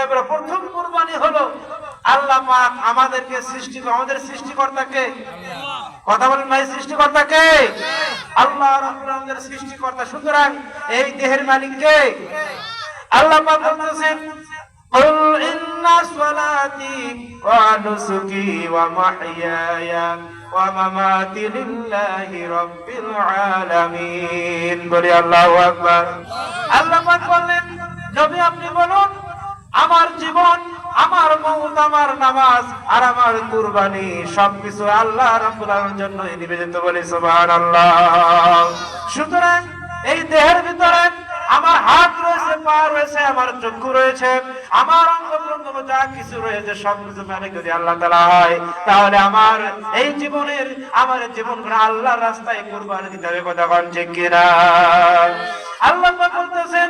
এবারে প্রথম কুরবানি হলো আল্লাহ পাক আমাদেরকে সৃষ্টি আমাদের সৃষ্টিকর্তাকে কথা বলেন ভাই সৃষ্টিকর্তাকে আল্লাহ রাব্বুল আলামিনের সৃষ্টিকর্তা সুতরাং এই দেহের মালিক কে আল্লাহ পাক বলতেছেন قل إن صلاتي ونسكي ومحياي ومماتي لله رب العالمين বলি আল্লাহু আকবার আল্লাহ পাক বললেন নবী আপনি বলুন আমার জীবন, আমার মৌত, আমার নামাজ আর আমার কুরবানি, সবকিছু আল্লাহ রাব্বুল জন্য নিবেদিত বলি, সুবহানাল্লাহ। সুতরাং এই দেহের ভিতরে আমার হাত রয়েছে, পা রয়েছে, আমার চক্ষু রয়েছে, আমার যা কিছু রয়েছে মানে যদি আল্লাহ তাআলা হয়, তাহলে আমার এই জীবনের, আমার জীবন আল্লাহর রাস্তায় কুরবানি দিতে হবে, কথা কিনা আল্লাহ বলতেছেন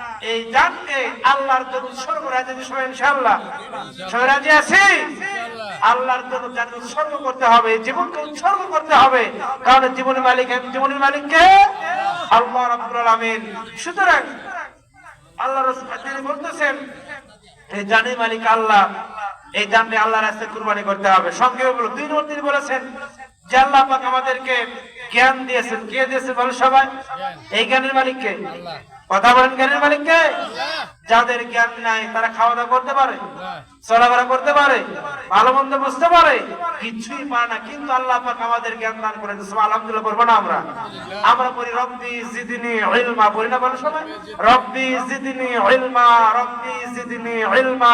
এই জানকে আল্লাহর জন্য উৎসর্গ রাজি সবাই ইনশাআল্লাহ। সবাই রাজি আছি আল্লাহর জন্য জান উৎসর্গ করতে হবে জীবনকে উৎসর্গ করতে হবে। কারণ জীবনের মালিক জীবনের মালিককে আল্লাহ রাব্বুল আলামিন। সুতরাং আল্লাহ রাসূল তিনি বলতেছেন এই জানের মালিক আল্লাহ এই জানকে আল্লাহর রাস্তায় কুরবানি করতে হবে। সংক্ষেপে বলো দুই নম্বর তিনি বলেছেন যে আল্লাহ পাক আমাদেরকে জ্ঞান দিয়েছেন। কে দিয়েছে বলো সবাই? এই জ্ঞানের মালিককে কথা বলেন জ্ঞানের মালিককে? যাদের জ্ঞান নাই তারা খাওয়া দাওয়া করতে পারে চলাফেরা করতে পারে ভালো মন্দ বুঝতে পারে কিছুই পারে না। কিন্তু আল্লাহ পাক আমাদের জ্ঞান দান করে আলহামদুলিল্লাহ বলব না আমরা? আমরা বলি রব্বি জিদিনি ইলমা বলি না বলো সবাই? রব্বি জিদিনি ইলমা রব্বি জিদিনি ইলমা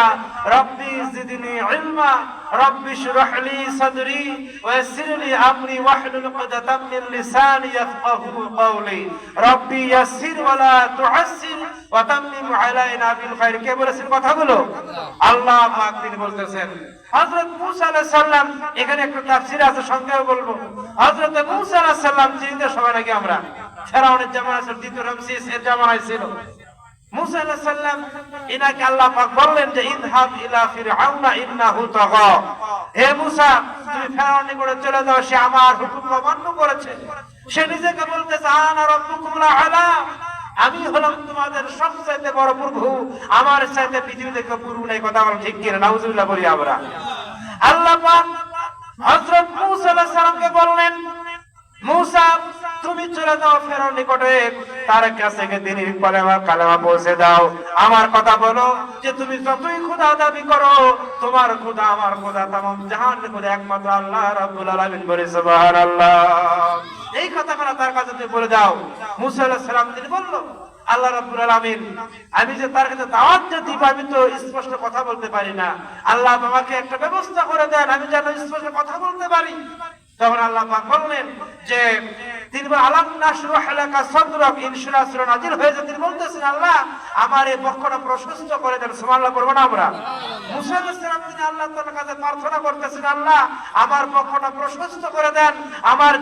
রব্বি জিদিনি ইলমা আল্লাহ বলতেছেন এখানে একটা তাফসীর আছে, সংক্ষেপে বলব। হযরত মূসা আলাইহিস সালাম চিনতে সবাই নাকি আমরা, ফেরাউনের জামানা ছিল, দ্বিতীয় রামসিস এর জামানায় ছিল। আমি হলাম তোমাদের সবচাইতে বড় প্রভু। আমার চাইতে পৃথিবীতে কেউ প্রভু নাই, কথা বলেন ঠিক কিনা? নাউজুবিল্লাহ বলি আমরা। আল্লাহ পাক হযরত বললেন, মূসা তুমি চলে যাও ফেরাউন নিকটে। তার কাছে তিনি কালেমা কালেমা পৌঁছে দাও। আমার কথা বলো যে তুমি যতই খোদা দাবি করো, তোমার খোদা আমার খোদা তামাম জাহান খোদা একমাত্র আল্লাহ রাব্বুল আলামিন বলে, সুবহানাল্লাহ। এই কথাগুলো তার কাছে তুমি বলে দাও, মুসা সালাম তিনি বলল, আল্লাহ রাব্বুল আলামিন, আমি যে তার কাছে দাওয়াত যে দিব, আমি তো স্পষ্ট কথা বলতে পারি না। আল্লাহ আমাকে একটা ব্যবস্থা করে দেন, আমি যেন স্পষ্ট কথা বলতে পারি। তখন আল্লাহ পাক বললেন যে তিনি আলাম নাশরাহ লাকা সাদরাক? ইনশাআল্লাহ সূরা নাজিল হয়েছে তিনি বলতেছেন আল্লাহ আমার এই বক্ষটা প্রশস্ত করে দেন। সুবহানাল্লাহ করব না আমরা? মুসা আলাইহিস সালাম তিনি আল্লাহ তাআলার কাছে প্রার্থনা করতেছেন আল্লাহ আমার বক্ষটা প্রশস্ত করে দেন আমার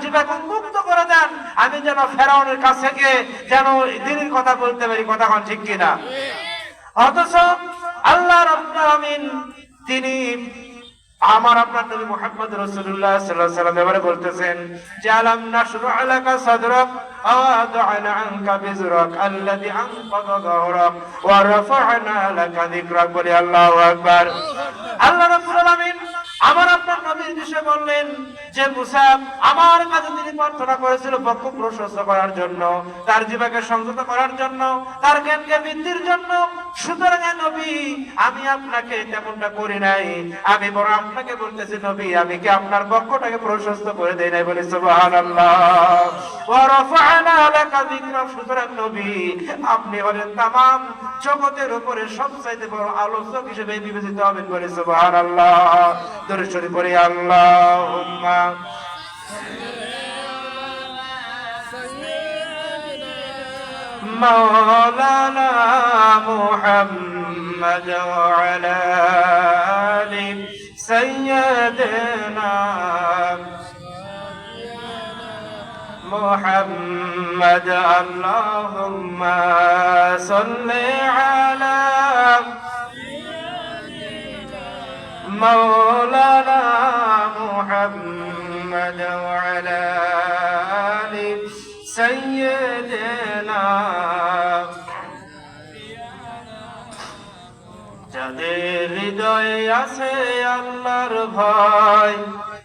মুক্ত করে দেন। আমি যেন ফেরাউনের কাছে গিয়ে যেন দিনের কথা বলতে পারি কথা কোন ঠিক কিনা? অথচ আল্লাহ রাব্বুল আলামিন তিনি আমার আপনার নবী মুহাম্মদ রাসূলুল্লাহ সাল্লাল্লাহু আলাইহি সাল্লাম এবারে বলতেছেন যে আমার আপনার বিষয়ে বললেন যে মুসা, আমার কাছে তিনি প্রার্থনা করেছিল পক্ষ প্রশস্ত করার জন্য, তার জীবকে সংযত করার জন্য, তার জ্ঞানকে বৃদ্ধির জন্য। সুতরাং নবী, আমি আপনাকে তেমনটা করি নাই। আমি বড় আপনাকে বলতেছি, নবী, আমি কি আপনার পক্ষটাকে প্রশস্ত করে দেই নাই বলে? বিবেচিত হবেন বলে? সুবহানাল্লাহ। দরুদ শরীফ পড়ি اللهم مولانا محمد وعلى آل سيدنا محمد اللهم صل على مولانا محمد وعلى آل سيدنا যাদের হৃদয়ে আছে আল্লাহর ভয়